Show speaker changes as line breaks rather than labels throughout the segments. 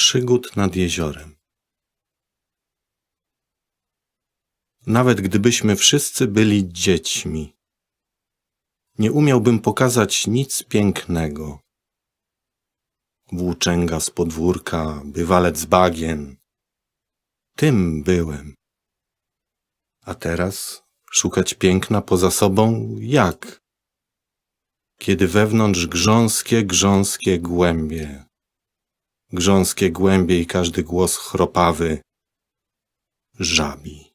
Przygód nad jeziorem. Nawet gdybyśmy wszyscy byli dziećmi, nie umiałbym pokazać nic pięknego. Włóczęga z podwórka, bywalec z bagien. Tym byłem. A teraz szukać piękna poza sobą jak? Kiedy wewnątrz grząskie, grząskie głębie. Grząskie głębie i każdy głos chropawy. Żabi.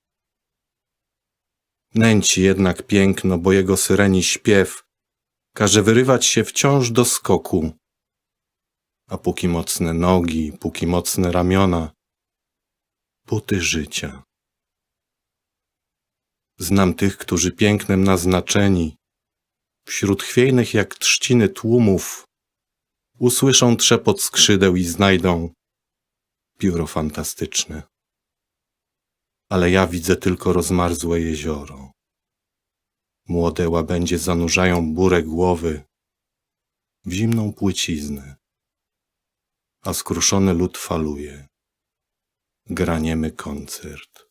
Nęci jednak piękno, bo jego syreni śpiew każe wyrywać się wciąż do skoku. A póki mocne nogi, póki mocne ramiona, buty życia. Znam tych, którzy pięknem naznaczeni, wśród chwiejnych jak trzciny tłumów, usłyszą trzepot skrzydeł i znajdą pióro fantastyczne. Ale ja widzę tylko rozmarzłe jezioro. Młode łabędzie zanurzają burę głowy w zimną płyciznę, a skruszony lud faluje. Graniemy koncert.